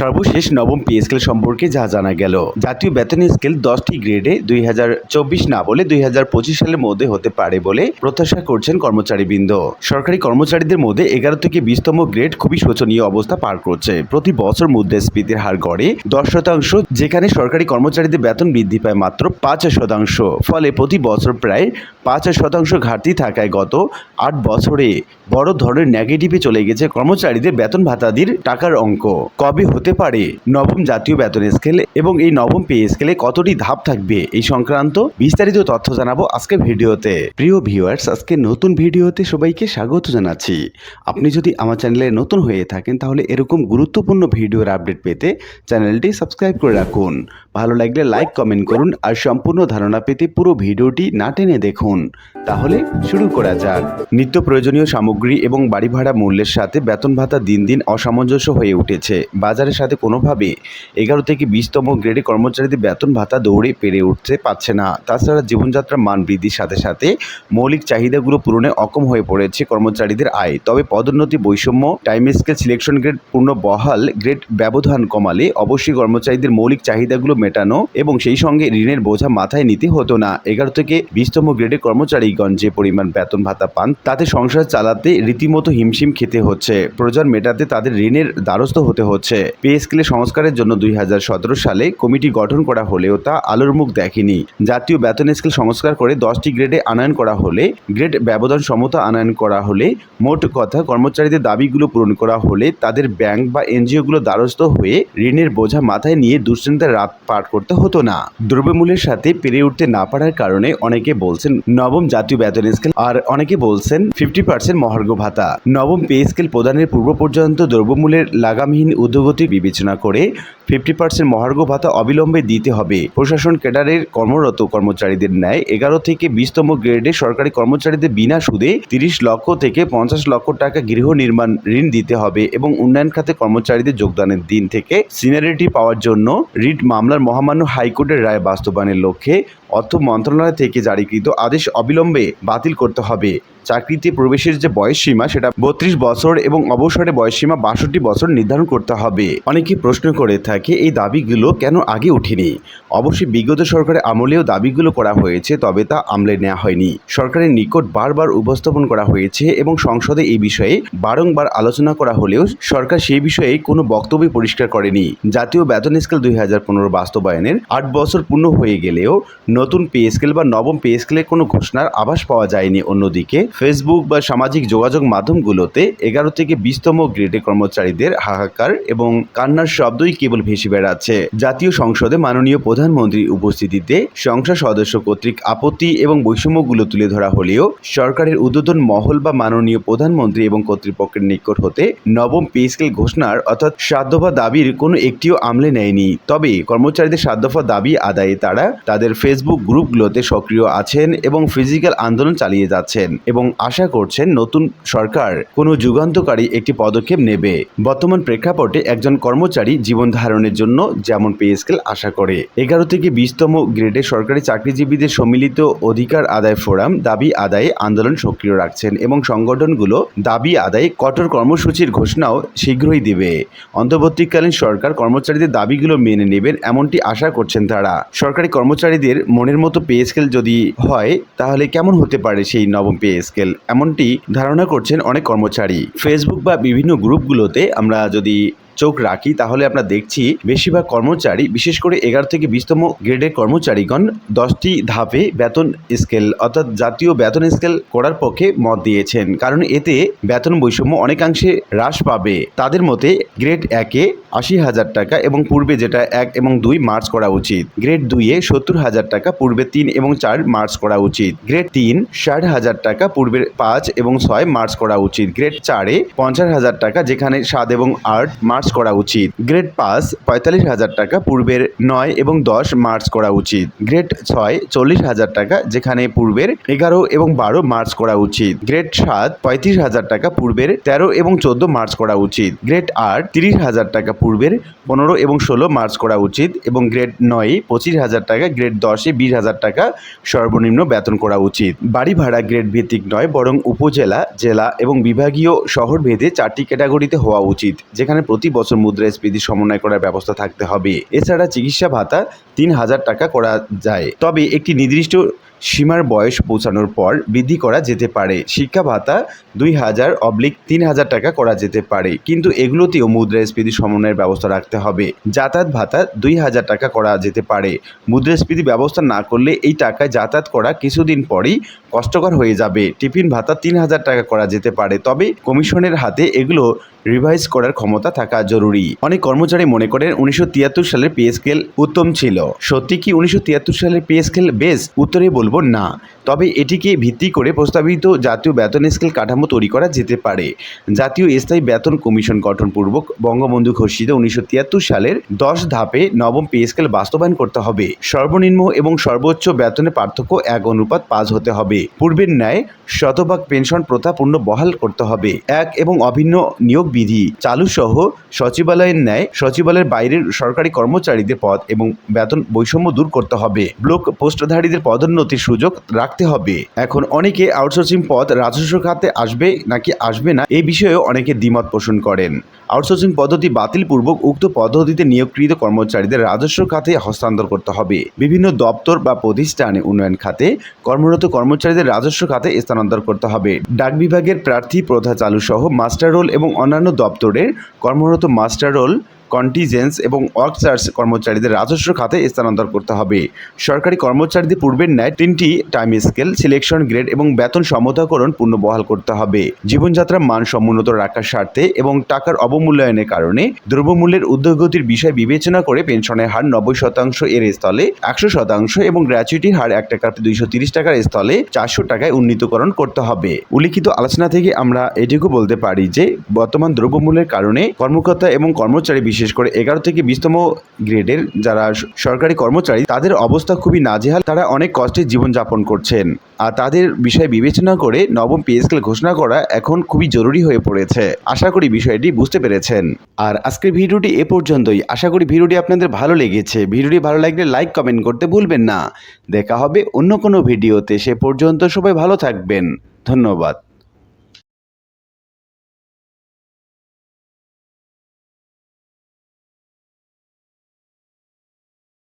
সর্বশেষ নবম pay scale সম্পর্কে যা জানা গেল। জাতীয় বেতন স্কেল দশটি গ্রেডে দুই হাজার চব্বিশ না বলে দুই হাজার পঁচিশ সালের মধ্যে হতে পারে বলে প্রত্যাশা করছেন কর্মচারীবৃন্দ। সরকারি কর্মচারীদের মধ্যে এগারো থেকে বিশতম গ্রেড খুবই শোচনীয় অবস্থা পার করছে। প্রতি বছর মুদ্রাস্ফীতির হার গড়ে দশ শতাংশ, যেখানে সরকারি কর্মচারীদের বেতন বৃদ্ধি পায় মাত্র পাঁচ শতাংশ। ফলে প্রতি বছর প্রায় পাঁচ শতাংশ ঘাটতি থাকায় গত আট বছরে বড় ধরনের নেগেটিভে চলে গেছে কর্মচারীদের বেতন ভাতাদির টাকার অঙ্ক। কবে হতে পারে। নবম জাতীয় বেতন স্কেল এবং এই নবম পে স্কেলে কতটি ধাপ থাকবে এই সংক্রান্ত বিস্তারিত তথ্য জানাব আজকে ভিডিওতে। প্রিয় ভিউয়ার্স আজকে নতুন ভিডিওতে সবাইকে স্বাগত জানাচ্ছি। আপনি যদি আমার চ্যানেলে নতুন হয়ে থাকেন, তাহলে এরকম গুরুত্বপূর্ণ ভিডিওর আপডেট পেতে চ্যানেলটি সাবস্ক্রাইব করে রাখুন। ভালো লাগলে লাইক কমেন্ট করুন আর সম্পূর্ণ ধারণা পেতে পুরো ভিডিওটি না টেনে দেখুন। তাহলে শুরু করা যাক। নিত্য প্রয়োজনীয় সামগ্রী এবং বাড়ি ভাড়া মূল্যের সাথে বেতন ভাতা দিন দিন অসামঞ্জস্য হয়ে উঠেছে। বাজারের সাথে কোনোভাবে এগারো থেকে বিশতম গ্রেডে কর্মচারীদের বেতন ভাতা দৌড়ে পেরে উঠতে পারছে না। তাছাড়া জীবনযাত্রার মান বৃদ্ধির সাথে সাথে মৌলিক চাহিদাগুলো পূরণে অকম হয়ে পড়েছে কর্মচারীদের আয়। তবে পদোন্নতি বৈষম্য টাইম স্কেল সিলেকশন গ্রেড পূর্ণ বহাল গ্রেড ব্যবধান কমালে অবশ্যই কর্মচারীদের মৌলিক চাহিদাগুলো মেটানো এবং সেই সঙ্গে ঋণের বোঝা মাথায় নিতে হতো না। এগারো থেকে বিশতম গ্রেডের কর্মচারীগণ যে পরিমাণ বেতন ভাতা পান, তাতে সংসার চালাতে রীতিমতো হিমশিম খেতে হচ্ছে। প্রয়োজন মেটাতে তাদের ঋণের দ্বারস্থ হতে হচ্ছে। পে স্কেলে সংস্কারের জন্য দুই হাজার সতেরো সালে কমিটি গঠন করা হলেও তা আলোর মুখ দেখেনি। জাতীয় বেতন স্কেল সংস্কার করে দশটি গ্রেডে আনয়ন করা হলে, গ্রেড ব্যবধান সমতা আনয়ন করা হলে, মোট কথা কর্মচারীদের দাবিগুলো পূরণ করা হলে তাদের ব্যাংক বা এনজিওগুলো দ্বারস্থ হয়ে ঋণের বোঝা মাথায় নিয়ে দুশ্চিন্তার রাত পার করতে হতো না। দ্রব্যমূল্যের সাথে পেরে উঠতে না পারার কারণে অনেকে বলছেন নবম জাতীয় বেতন স্কেল আর অনেকে বলছেন ফিফটি পার্সেন্ট মহার্ঘ ভাতা। নবম পে স্কেল প্রদানের পূর্ব পর্যন্ত দ্রব্যমূল্যের লাগামহীন উদ্যোগতি বিবেচনা করে ফিফটি পার্সেন্ট মহার্ঘ ভাতা অবিলম্বে দিতে হবে। প্রশাসন ক্যাডারের কর্মরত কর্মচারীদের ন্যায় এগারো থেকে বিশতম গ্রেডে সরকারি কর্মচারীদের বিনা সুদে তিরিশ লক্ষ থেকে পঞ্চাশ লক্ষ টাকা গৃহ নির্মাণ ঋণ দিতে হবে এবং উন্নয়ন খাতে কর্মচারীদের যোগদানের দিন থেকে সিনিয়রিটি পাওয়ার জন্য রিট মামলার মহামান্য হাইকোর্টের রায় বাস্তবায়নের লক্ষ্যে অর্থ মন্ত্রণালয় থেকে জারিকৃত আদেশ অবিলম্বে বাতিল করতে হবে। চাকরিতে প্রবেশের যে বয়স সীমা, সেটা বত্রিশ বছর এবং অবসরে বয়স সীমা বাষট্টি বছর নির্ধারণ করতে হবে। অনেকে প্রশ্ন করে থাকে, এই দাবিগুলো কেন আগে ওঠেনি? অবশ্যই বিগত সরকারের আমলেও দাবিগুলো করা হয়েছে, তবে তা আমলে নেওয়া হয়নি। সরকারের নিকট বারবার উপস্থাপন করা হয়েছে এবং সংসদে এই বিষয়ে বারংবার আলোচনা করা হলেও সরকার সেই বিষয়ে কোনো বক্তব্য পরিষ্কার করেনি। জাতীয় বেতন স্কেল দুই হাজার পনেরো বাস্তবায়নের আট বছর পূর্ণ হয়ে গেলেও নতুন পে স্কেল বা নবম পে স্কেলের কোনো ঘোষণার আভাস পাওয়া যায়নি। অন্যদিকে ফেসবুক বা সামাজিক যোগাযোগ মাধ্যমগুলোতে এগারো থেকে বিশতম গ্রেডে কর্মচারীদের হাহাকার এবং কান্নার শব্দই কেবল ভেসে বেড়াচ্ছে। জাতীয় সংসদে মাননীয় প্রধানমন্ত্রীর উপস্থিতিতে সংসদ সদস্য কর্তৃক আপত্তি এবং বৈষম্যগুলো তুলে ধরা হলেও সরকারের উদ্বোধন মহল বা মাননীয় প্রধানমন্ত্রী এবং কর্তৃপক্ষের নিকট হতে নবম পে স্কেল ঘোষণার অর্থাৎ সাধ্যফা দাবির কোনো একটিও আমলে নেয়নি। তবে কর্মচারীদের সাধ্যফা দাবি আদায়ে তারা তাদের ফেসবুক গ্রুপগুলোতে সক্রিয় আছেন এবং ফিজিক্যাল আন্দোলন চালিয়ে যাচ্ছেন এবং আশা করছেন নতুন সরকার কোনো যুগান্তকারী একটি পদক্ষেপ নেবে। বর্তমান প্রেক্ষাপটে একজন কর্মচারী জীবন ধারণের জন্য যেমন পে আশা করে। এগারো থেকে বিশতম গ্রেডে সরকারি চাকরিজীবীদের সম্মিলিত অধিকার আদায় ফোরাম দাবি আদায়ে আন্দোলন সক্রিয় রাখছেন এবং সংগঠনগুলো দাবি আদায়ে কঠোর কর্মসূচির ঘোষণাও শীঘ্রই দেবে। অন্তর্বর্তীকালীন সরকার কর্মচারীদের দাবিগুলো মেনে নেবেন এমনটি আশা করছেন তারা। সরকারি কর্মচারীদের মনের মতো পে স্কেল যদি হয়, তাহলে কেমন হতে পারে সেই নবম পে স্কেল এমনটি ধারণা করছেন অনেক কর্মচারী। ফেসবুক বা বিভিন্ন গ্রুপগুলোতে আমরা যদি চোখ রাখি, তাহলে আমরা দেখছি বেশিরভাগ কর্মচারী, বিশেষ করে এগারো থেকে বিশতম গ্রেডের কর্মচারীগণ দশটি ধাপে বেতন স্কেল অর্থাৎ জাতীয় বেতন স্কেল করার পক্ষে মত দিয়েছেন। কারণ এতে বেতন বৈষম্য অনেকাংশে হ্রাস পাবে। তাদের মতে গ্রেড একে আশি হাজার টাকা এবং পূর্বে যেটা এক এবং দুই মার্চ করা উচিত। গ্রেড দুইয়ে সত্তর হাজার টাকা, পূর্বে তিন এবং চার মার্চ করা উচিত। গ্রেড তিন, ষাট হাজার টাকা পূর্বের পাঁচ এবং ছয় মার্চ করা উচিত। গ্রেড চারে, পঞ্চাশ হাজার টাকা, যেখানে সাত এবং আট মার্চ করা উচিত। গ্রেড পাঁচ, পঁয়তাল্লিশ হাজার টাকা, পূর্বের নয় এবং দশ মার্চ করা উচিত। গ্রেড ছয়, চল্লিশ হাজার টাকা, যেখানে পূর্বের এগারো এবং বারো মার্চ করা উচিত। গ্রেড সাত, পঁয়ত্রিশ হাজার টাকা, পূর্বের তেরো এবং চোদ্দ মার্চ করা উচিত। গ্রেড আট, তিরিশ হাজার টাকা পূর্বের পনেরো এবং ষোলো মার্চ করা উচিত এবং গ্রেড নয়ে পঁচিশ হাজার টাকা, গ্রেড দশে বিশ হাজার টাকা সর্বনিম্ন বেতন করা উচিত। বাড়ি ভাড়া গ্রেড ভিত্তিক নয়, বরং উপজেলা, জেলা এবং বিভাগীয় শহর ভেদে চারটি ক্যাটাগরিতে হওয়া উচিত, যেখানে প্রতি বছর মুদ্রাস্ফীতি সমন্বয় করার ব্যবস্থা থাকতে হবে। এছাড়া চিকিৎসা ভাতা তিন হাজার টাকা করা যায়। তবে একটি নির্দিষ্ট সীমার বয়স পৌঁছানোর পর বৃদ্ধি করা যেতে পারে। শিক্ষা ভাতা দুই হাজার অবলিক তিন হাজার টাকা করা যেতে পারে। কিন্তু এগুলোতেও মুদ্রাস্ফীতি সমন্বয়ের ব্যবস্থা রাখতে হবে। যাতায়াত ভাতা দুই হাজার টাকা করা যেতে পারে। মুদ্রাস্ফীতি ব্যবস্থা না করলে এই টাকায় যাতায়াত করা কিছুদিন পরেই কষ্টকর হয়ে যাবে। টিফিন ভাতা তিন হাজার টাকা করা যেতে পারে। তবে কমিশনের হাতে এগুলো রিভাইজ করার ক্ষমতা থাকা জরুরি। অনেক কর্মচারী মনে করেন উনিশশো তিয়াত্তর সালের পে স্কেল উত্তম ছিল। সত্যি কি উনিশশো তিয়াত্তর সালের পে স্কেল বেস উত্তরে বলব না। তবে এটিকে ভিত্তি করে প্রস্তাবিত জাতীয় বেতন স্কেল কাঠামো তৈরি করা যেতে পারে। জাতীয় স্থায়ী বেতন কমিশন গঠনপূর্বক বঙ্গবন্ধু ঘোষিত উনিশশো তিয়াত্তর সালের দশ ধাপে নবম পে স্কেল বাস্তবায়ন করতে হবে। সর্বনিম্ন এবং সর্বোচ্চ বেতনের পার্থক্য এক অনুপাত পাঁচ হতে হবে। পূর্বের ন্যায় শতভাগ পেনশন প্রথা পূর্ণ বহাল করতে হবে। এক এবং অভিন্ন নিয়োগ বিধি। চালু সহ সচিবালয়ের ন্যায় সচিবালয়ের বাইরের সরকারি কর্মচারীদের পদ এবং বেতন বৈষম্য দূর করতে হবে। ব্লক পোস্টধারীদের পদোন্নতির সুযোগ রাখতে হবে। এখন অনেকে আউটসোর্সিং পদ রাজস্ব খাতে আসবে নাকি আসবে না এ বিষয়েও অনেকে দ্বিমত পোষণ করেন। আউটসোর্সিং পদ্ধতি বাতিলপূর্বক উক্ত পদ্ধতিতে নিয়োগকৃত কর্মচারীদের রাজস্ব খাতে হস্তান্তর করতে হবে। বিভিন্ন দপ্তর বা প্রতিষ্ঠানে উন্নয়ন খাতে কর্মরত কর্মচারীদের রাজস্ব খাতে স্থানান্তর করতে হবে। ডাক বিভাগের প্রার্থী প্রথা চালু সহ মাস্টার রোল এবং অন্যান্য দপ্তরের কর্মরত মাস্টার রোল কন্টিজেন্স এবং ওয়ার্কচার্স কর্মচারীদের রাজস্ব খাতে স্থানান্তর করতে হবে। সরকারি কর্মচারীদের পূর্বের ন্যায় তিনটি টাইম স্কেল সিলেকশন গ্রেড এবং বেতন সমতাকরণ পূর্ণ বহাল করতে হবে। জীবনযাত্রার মান সমুন্নত রাখার স্বার্থে এবং টাকার অবমূল্যায়নের কারণে দ্রব্যমূল্যের ঊর্ধ্বগতির বিষয় বিবেচনা করে পেনশনের হার নব্বই শতাংশ এর স্থলে, একশো শতাংশ এবং গ্র্যাচুইটির হার এক টাকার দুইশো তিরিশ টাকার স্থলে চারশো টাকায় উন্নীতকরণ করতে হবে। উল্লিখিত আলোচনা থেকে আমরা এটুকু বলতে পারি যে, বর্তমান দ্রব্যমূল্যের কারণে কর্মকর্তা এবং কর্মচারী বিশেষ করে এগারো থেকে বিশতম গ্রেডের যারা সরকারি কর্মচারী, তাদের অবস্থা খুবই নাজেহাল। তারা অনেক কষ্টে জীবনযাপন করছেন। আর তাদের বিষয় বিবেচনা করে নবম পে স্কেল ঘোষণা করা এখন খুবই জরুরি হয়ে পড়েছে। আশা করি বিষয়টি বুঝতে পেরেছেন। আর আজকের ভিডিওটি এ পর্যন্তই। আশা করি ভিডিওটি আপনাদের ভালো লেগেছে। ভিডিওটি ভালো লাগলে লাইক, কমেন্ট করতে ভুলবেন না। দেখা হবে অন্য কোনো ভিডিওতে। সে পর্যন্ত সবাই ভালো থাকবেন। ধন্যবাদ।